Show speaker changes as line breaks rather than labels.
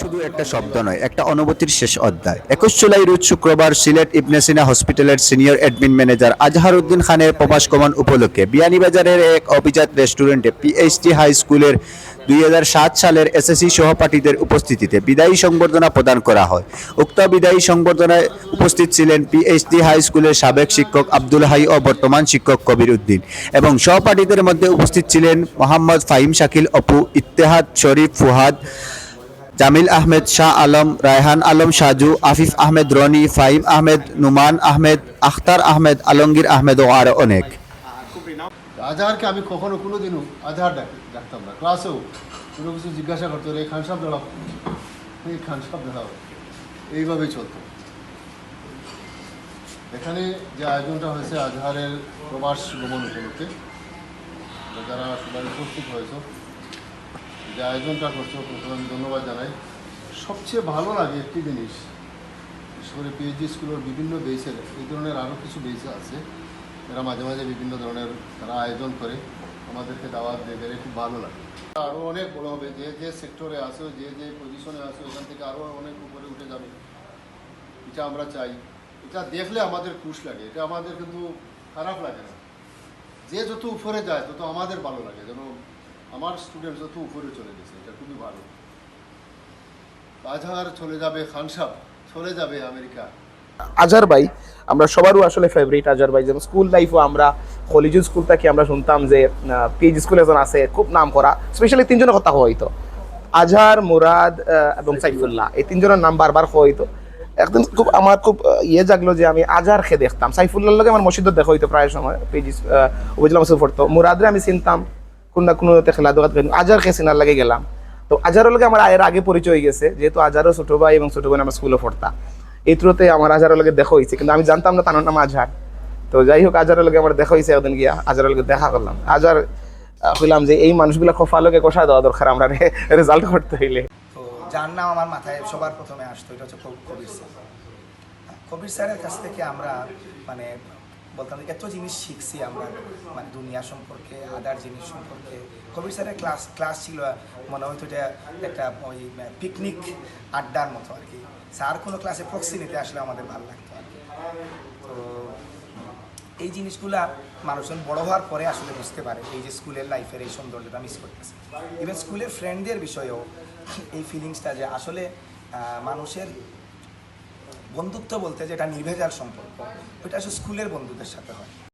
শুধু একটা শব্দ নয়, একটা অনুভূতির শেষ অধ্যায়। একুশ জুলাই রোজ শুক্রবার সিলেট ইবনে সিনা হসপিটালের senior admin manager Azhar Uddin খানের প্রবাস গমন উপলক্ষে বিয়ানীবাজারের এক অভিজাত রেস্টুরেন্টে পিএইচডি হাই স্কুলের দুই হাজার সাত সালের এসএসসি সহপাঠীদের উপস্থিতিতে বিদায়ী সংবর্ধনা প্রদান করা হয়। উক্ত বিদায়ী সংবর্ধনায় উপস্থিত ছিলেন পিএইচডি হাই স্কুলের সাবেক শিক্ষক আব্দুল হাই ও বর্তমান শিক্ষক কবির উদ্দিন এবং সহপাঠীদের মধ্যে উপস্থিত ছিলেন মোহাম্মদ ফাহিম শাকিল অপু, ইত্তেহাদ শরীফ ফুহাদ, জামিল আহমেদ শাহ আলম, রায়হান আলম সাজু, আফিফ আহমেদ রনি ফাইম আহমেদ, নুমান আহমেদ, আখতার আহমেদ, আলমগীর আহমেদ ও আরও অনেক।
আজহারকে আমি কখনো কোনো দিনও আজহার ডাকি ডাকতাম না। ক্লাসেও কোনো কিছু জিজ্ঞাসা করতো এই খান সাহেব দাঁড়াও। এই খান সাহেব দাঁড়াও। এইভাবেই চলতো। এখানে যে আয়োজনটা হয়েছে আজহারের প্রবাস গমন উপলক্ষে যারা সবাই উপস্থিত হয়েছ, যে আয়োজনটা করছ, প্রথমে ধন্যবাদ জানাই। সবচেয়ে ভালো লাগে একটি জিনিস, বিশেষ করে পিএইচডি স্কুলের বিভিন্ন বেসের এই ধরনের আরও কিছু বেস আছে। এরা মাঝে মাঝে বিভিন্ন ধরনের তারা আয়োজন করে। আমাদেরকে দাওয়াত দেবে এর খুব ভালো লাগে। আরও অনেক বড় হবে। যে যে সেক্টরে আসো, যে যে পজিশনে আসো, এখান থেকে আরও অনেক উপরে উঠে যাবে। এটা আমরা চাই। এটা দেখলে আমাদের খুশ লাগে। এটা আমাদের কিন্তু খারাপ লাগে না। যে যত উপরে যায়, তত আমাদের ভালো লাগে। যেন আমার স্টুডেন্ট যত উপরে চলে গেছে, এটা খুবই ভালো। আজহার চলে যাবে খানসাব চলে যাবে আমেরিকা।
আজার ভাই আমরা সবারও আসলে ফেভারিট আজার ভাই যেমন স্কুল লাইফও আমরা কলেজ স্কুল থেকে আমরা শুনতাম যে পিএইচ স্কুল একজন আছে, খুব নাম করা স্পেশালি তিনজনের কথা হইতো আজহার, মুরাদ এবং সাইফুল্লাহ, এই তিনজনের নাম বারবার হইতো একদিন খুব আমার খুব ইয়ে জাগলো যে আমি আজহারকে দেখতাম। সাইফুল্লাহর লগে আমার মসজিদত দেখা হইতো প্রায় সময় পিজি উপজেলা মসজিদ পড়তো। মুরাদরে আমি চিনতাম, কোন না কোনো খেলা দোকাত আজহারকে চিনার লাগে গেলাম। তো আজহারের লগে আমার আয়ের আগে পরিচয় হয়ে গেছে, যেহেতু আজহারও ছোট ভাই এবং ছোট বোন আমরা স্কুলে পড়তাম এই আমার আজহারের লগে দেখা হয়েছে কিন্তু আমি জানতাম না তার নাম আজহার। তো যাই হোক আজহারের লগে আমার দেখা হয়েছে একদিন গিয়া আজহারের লগে দেখা করলাম। আজহার আহ, হইলাম যে এই মানুষগুলা খোফা লগে কষা দেওয়া দরকার আমরা রেজাল্ট করতে হইলে।
তো যার নাম আমার মাথায় সবার প্রথমে আসতো এটা হচ্ছে কবির স্যার। কবির স্যারের কাছ থেকে আমরা মানে বলতাম এত জিনিস শিখছি আমরা মানে দুনিয়া সম্পর্কে আদার জিনিস সম্পর্কে। কবির স্যারের ক্লাস ক্লাস ছিল, মনে হয়তো এটা একটা ওই পিকনিক আড্ডার মতো আর কি। স্যার কোনো ক্লাসে প্রক্সি নিতে আসলে আমাদের ভালো লাগতো আর কি। তো এই জিনিসগুলা মানুষজন বড় হওয়ার পরে আসলে বুঝতে পারে এই যে স্কুলের লাইফের এই সৌন্দর্যটা মিস করতেছে। ইভেন স্কুলের ফ্রেন্ডদের বিষয়েও এই ফিলিংসটা যে আসলে মানুষের বন্ধুত্ব বলতে যেটা নির্ভেজাল সম্পর্ক ওইটা আসলে স্কুলের বন্ধুদের সাথে হয়।